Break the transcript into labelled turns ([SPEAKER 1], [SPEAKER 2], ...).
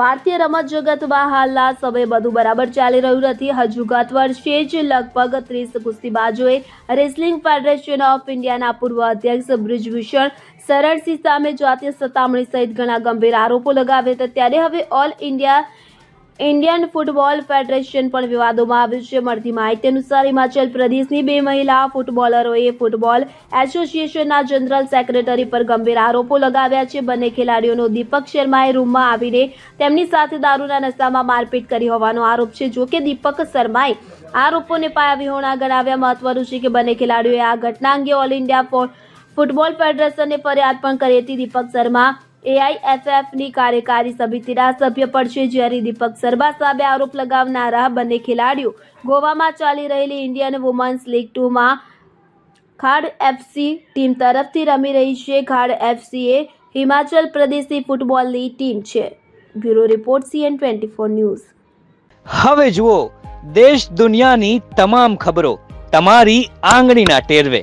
[SPEAKER 1] ભારતીય રમત જગતમાં હાલના સમય બધું બરાબર ચાલી રહ્યું નથી. હજુ ગત વર્ષે જ લગભગ ત્રીસ કુસ્તીબાજોએ રેસલિંગ ફેડરેશન ઓફ ઇન્ડિયાના પૂર્વ અધ્યક્ષ બ્રિજભૂષણ સરળસિંહ સામે જાતીય સતામણી સહિત ઘણા ગંભીર આરોપો લગાવ્યા હતા. ત્યારે હવે All India Indian Football Federation પણ વિવાદોમાં આવ્યું છે. મળતી માહિતી અનુસાર હિમાચલ પ્રદેશની બે મહિલા ફૂટબોલરોએ ફૂટબોલ એસોસિએશનના જનરલ સેક્રેટરી પર ગંભીર આરોપો લગાવ્યા છે. બંને ખેલાડીઓનો દીપક શર્માએ રૂમમાં આવીને તેમની સાથે દારૂના નશામાં મારપીટ કરી હોવાનો આરોપ છે. જોકે દીપક શર્માએ આરોપોને પાયાવિહોણા ગણાવ્યા. મહત્વનું છે કે બંને ખેલાડીઓએ આ ઘટના અંગે ઓલ ઇન્ડિયા ફૂટબોલ ફેડરેશનને ફરિયાદ પણ કરી હતી. દીપક શર્મા એઆઈએફએફની કાર્યકારી સમિતિના સભ્ય પણ છે. જ્યારે દીપક શર્મા સામે આરોપ લગાવનારા બંને ખેલાડીઓ ગોવામાં ચાલી રહેલી ઇન્ડિયન વુમન્સ લીગ ટુમાં ખાડ એફસી ટીમ તરફથી રમી રહી છે. ખાડ એફસી એ હિમાચલ પ્રદેશની ફૂટબોલની ટીમ છે. Bureau report CN twenty four news.
[SPEAKER 2] હવે જુઓ, દેશ દુનિયાની તમામ ખબરો તમારી આંગળીના ટેરવે.